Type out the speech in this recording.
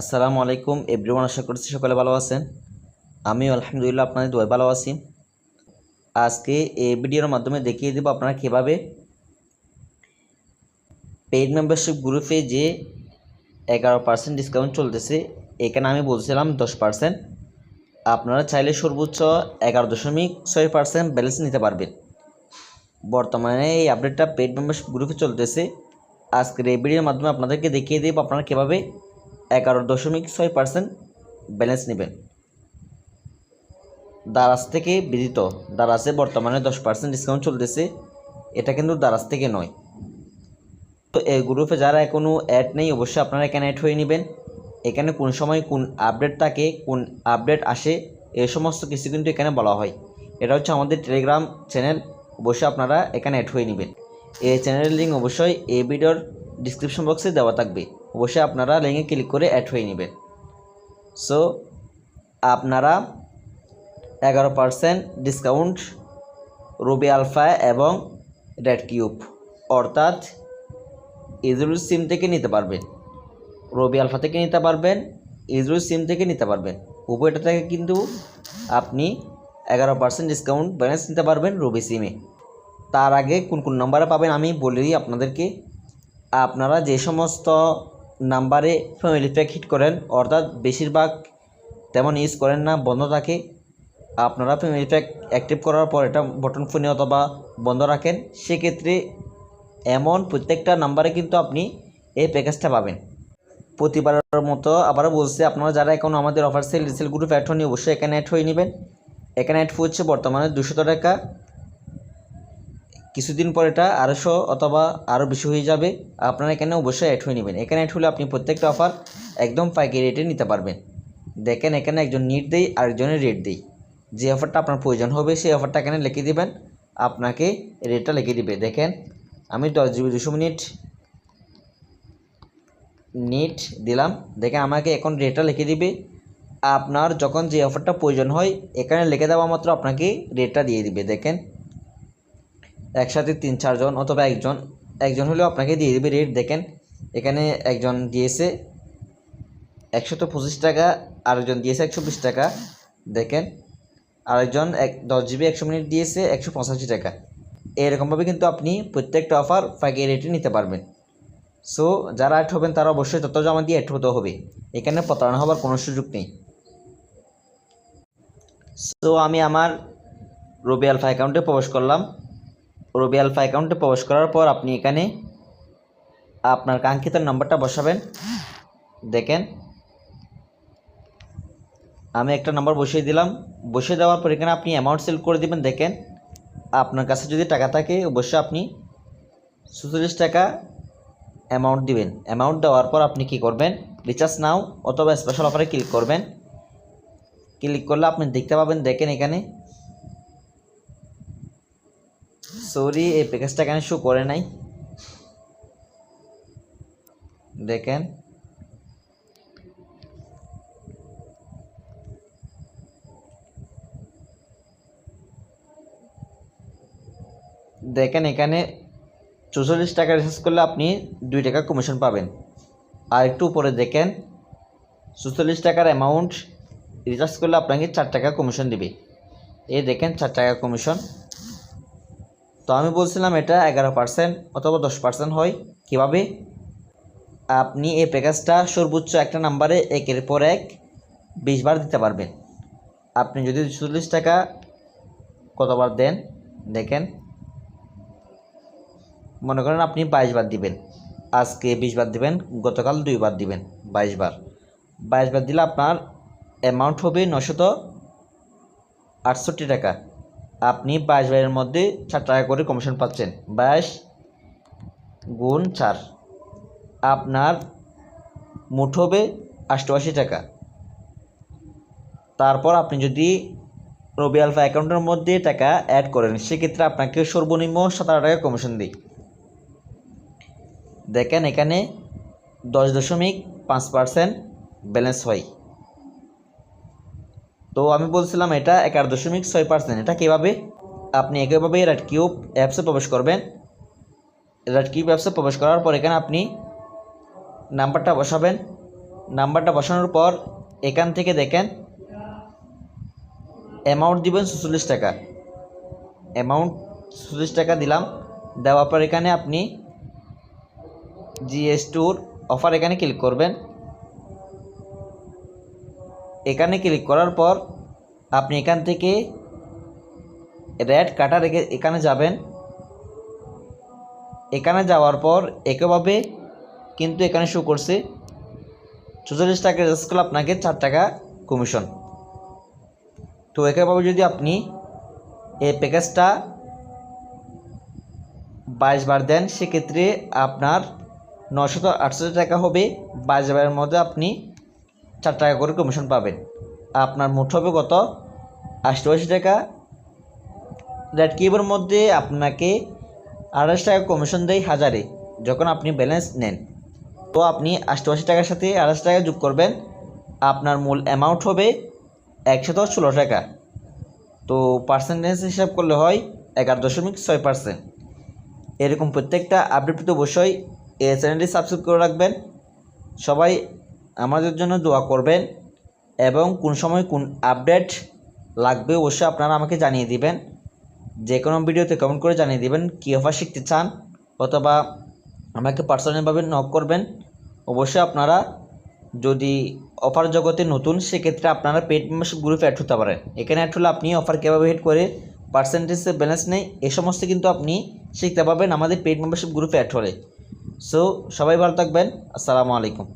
আসসালামু আলাইকুম এভরিওয়ান আশা করছি সকালে ভালো আছেন। আমি আলহামদুলিল্লাহ আপনাদের দোয়া ভালো আছি। আজকে এই ভিডিওর মাধ্যমে দেখিয়ে দেবো আপনারা কীভাবে পেইড মেম্বারশিপ গ্রুপে যে এগারো পার্সেন্ট ডিসকাউন্ট চলতেছে, এখানে আমি বলছিলাম দশ পার্সেন্ট আপনারা চাইলে সর্বোচ্চ এগারো দশমিক ছয় পার্সেন্ট ব্যালেন্স নিতে পারবেন। বর্তমানে এই আপডেটটা পেইড মেম্বারশিপ গ্রুপে চলতেছে। আজকের এই ভিডিওর মাধ্যমে আপনাদেরকে দেখিয়ে দেবো আপনারা কীভাবে এগারো দশমিক ছয় পার্সেন্ট ব্যালেন্স নেবেন। দারাজ থেকে বিদিত, দারাজে বর্তমানে দশ পার্সেন্ট ডিসকাউন্ট চলতেছে। এটা কিন্তু দারাজ থেকে নয়। তো এই গ্রুপে যারা এখনও অ্যাড নেই, অবশ্যই আপনারা এখানে অ্যাড হয়ে নেবেন। এখানে কোন সময় কোন আপডেট থাকে, কোন আপডেট আসে, এ সমস্ত কিছু কিন্তু এখানে বলা হয়। এটা হচ্ছে আমাদের টেলিগ্রাম চ্যানেল অবশ্যই আপনারা এখানে অ্যাড হয়ে নেবেন। এই চ্যানেলের লিঙ্ক অবশ্যই এই ভিডিওর ডিসক্রিপশন বক্সে দেওয়া থাকবে। অবশ্যই আপনারা লিঙ্কে ক্লিক করে অ্যাড হয়ে নেবেন। সো আপনারা এগারো পার্সেন্ট ডিসকাউন্ট রুবি আলফা এবং রেড কিউব অর্থাৎ ইজরুল সিম থেকে নিতে পারবেন। রবি আলফা থেকে নিতে পারবেন ইজরুল সিম থেকে নিতে পারবেন। উভয়টা থেকে কিন্তু আপনি এগারো পার্সেন্ট ডিসকাউন্ট ব্যালেন্স নিতে পারবেন রবি সিমে তার আগে কোন কোন নাম্বারে পাবেন আমি বলে আপনাদেরকে, আপনারা যে সমস্ত নাম্বারে ফ্যামিলি প্যাক হিট করেন। অর্থাৎ বেশিরভাগ তেমন ইউজ করেন না, বন্ধ থাকে। আপনারা ফ্যামিলি প্যাক অ্যাক্টিভ করার পর এটা বটন ফোনে অথবা বন্ধ রাখেন। সেক্ষেত্রে এমন প্রত্যেকটা নাম্বারে কিন্তু আপনি এই প্যাকেজটা পাবেন। প্রতিবারের মতো আবারও বলছি, আপনারা যারা এখন আমাদের offer sale resale group add হয়নি, অবশ্যই এখানে অ্যাড হয়ে নেবেন। এখানে অ্যাড হচ্ছে বর্তমানে দুশো টাকা। কিছুদিন পর এটা আড়াইশো অথবা আরও বেশি হয়ে যাবে। আপনারা এখানে অবশ্যই অ্যাড হয়ে নেবেন। এখানে অ্যাড হলে আপনি প্রত্যেকটা অফার একদম পাইকারি রেটে নিতে পারবেন। দেখেন, এখানে একজন নিট দেই আরেকজনের রেট দেই যে অফারটা আপনার প্রয়োজন হবে, সেই অফারটা এখানে লিখে দিবেন। আপনাকে রেটটা লিখে দিবে। দেখেন, আমি দশ জিবি দুশো মিনিট নিট দিলাম। দেখেন, আমাকে এখন রেটটা লিখে দিবে। আপনার যখন যে অফারটা প্রয়োজন হয়, এখানে লিখে দেওয়া মাত্র আপনাকে রেটটা দিয়ে দিবে। দেখেন একসাথে তিন চারজন অথবা একজন একজন হলেও আপনাকে দিয়ে দেবে রেট দেখেন, এখানে একজন দিয়েছে একশত পঁচিশ টাকা, আরেকজন দিয়েছে একশো বিশ টাকা। দেখেন, আরেকজন এক, দশ জিবি একশো মিনিট দিয়েছে একশো পঁচাশি টাকা। এরকমভাবে কিন্তু আপনি প্রত্যেকটা অফার পাইকারি রেটে নিতে পারবেন। সো যারা অ্যাড হবেন তারা অবশ্যই তথ্য জমা দিয়ে অ্যাড হতে হবে। এখানে প্রতারণা হবার কোনো সুযোগ নেই। সো আমি আমার রবি আলফা অ্যাকাউন্টে প্রবেশ করলাম। রবি আলফা অ্যাকাউন্টে প্রবেশ করার পর আপনি এখানে আপনার কাঙ্ক্ষিত নম্বরটা বসাবেন। দেখেন, আমি একটা নম্বর বসিয়ে দিলাম। বসিয়ে দেওয়ার পর এখানে আপনি অ্যামাউন্ট সেল করে দিবেন। দেখেন, আপনার কাছে যদি টাকা থাকে, অবশ্যই আপনি সুচল্লিশ টাকা অ্যামাউন্ট দিবেন। অ্যামাউন্ট দেওয়ার পর আপনি কি করবেন? রিচার্জ নাও অথবা স্পেশাল অফারে ক্লিক করবেন। ক্লিক করলে আপনি দেখতে পাবেন, দেখেন এখানে সরি, এই প্যাকেজটা এখানে শো করে নাই? দেখেন। দেখেন এখানে চৌচল্লিশ টাকা রিচার্জ করলে আপনি দুই টাকা কমিশন পাবেন। আর একটু উপরে দেখেন, চৌচল্লিশ টাকার অ্যামাউন্ট রিচার্জ করলে আপনাকে চার টাকা কমিশন দিবে। এই দেখেন, চার টাকা কমিশন তো আমি বলছিলাম এটা এগারো পার্সেন্ট অথবা দশ পার্সেন্ট হয়। কীভাবে? আপনি এই প্যাকেজটা সর্বোচ্চ একটা নাম্বারে একের পর এক বিশ বার দিতে পারবেন। আপনি যদি চল্লিশ টাকা কতবার দেন, দেখেন। মনে করেন আপনি বাইশ বার দিবেন। আজকে বিশ বার দিবেন, গতকাল দুইবার দিবেন বাইশ বার বাইশ বার দিলে আপনার অ্যামাউন্ট হবে নশত আটষট্টি টাকা। আপনি বাইশ বারের মধ্যে চার টাকা করে কমিশন পাচ্ছেন। বাইশ গুণ চার। আপনার মুঠ হবে অষ্টআশি টাকা। তারপর আপনি যদি রবি আলফা অ্যাকাউন্টের মধ্যে টাকা অ্যাড করেন, সেক্ষেত্রে আপনাকে সর্বনিম্ন সতেরো টাকা কমিশন দিই। দেখেন এখানে দশ দশমিক পাঁচ পার্সেন্ট ব্যালেন্স হয়। তো আমি বলছিলাম এটা এগারো দশমিক ছয় পার্সেন্ট এটা কীভাবে? আপনি একইভাবে রেড কিউব অ্যাপসে প্রবেশ করবেন। রেড কিউব অ্যাপসে প্রবেশ করার পর এখানে আপনি নাম্বারটা বসাবেন। নাম্বারটা বসানোর পর এখান থেকে দেখেন অ্যামাউন্ট দিবেন চল্লিশ টাকা। অ্যামাউন্ট চল্লিশ টাকা দিলাম। দেওয়ার পর এখানে আপনি জিএস টুর অফার এখানে ক্লিক করবেন। এখানে ক্লিক করার পর আপনি এখান থেকে রেড কাটা রেখে এখানে যাবেন। এখানে যাওয়ার পর একইভাবে কিন্তু এখানে শো করছে চৌচল্লিশ টাকা রেজিস্ট করলে আপনাকে চার টাকা কমিশন তো একইভাবে যদি আপনি এই প্যাকেজটা বাইশ বার দেন, সেক্ষেত্রে আপনার নশত আটষট্টি টাকা হবে। বাইশ বারের মধ্যে আপনি চার টাকা করে কমিশন পাবেন। আপনার মোট হবে কত? আশি টাকা। রেড কিউবের মধ্যে আপনাকে আড়াইশ টাকা কমিশন দেয় হাজারে, যখন আপনি ব্যালেন্স নেন। তো আপনি অষ্টআশি টাকার সাথে আড়াইশ টাকা যোগ করবেন। আপনার মূল অ্যামাউন্ট হবে একশত ষোলো টাকা। তো পার্সেন্টেজ হিসাব করলে হয় এগারো দশমিক ছয় পার্সেন্ট এরকম প্রত্যেকটা আপডেট পেতে অবশ্যই এই চ্যানেলটি সাবস্ক্রাইব করে রাখবেন। সবাই আমাদের জন্য দোয়া করবেন এবং কোন সময় কোন আপডেট লাগবে অবশ্যই আপনারা আমাকে জানিয়ে দিবেন। যে কোনো ভিডিওতে কমেন্ট করে জানিয়ে দিবেন কী অফার শিখতে চান অথবা আমাকে পার্সোনালভাবে নক করবেন। অবশ্যই আপনারা যদি অফার জগতে নতুন, সেক্ষেত্রে আপনারা পেড মেম্বারশিপ গ্রুপে অ্যাড হতে পারেন। এখানে অ্যাড হলে আপনি অফার কীভাবে হেড করে পার্সেন্টেজে ব্যালেন্স নেই, এ সমস্ত কিন্তু আপনি শিখতে পারবেন আমাদের পেড মেম্বারশিপ গ্রুপে অ্যাড হলে। সো সবাই ভালো থাকবেন। আসসালামু আলাইকুম।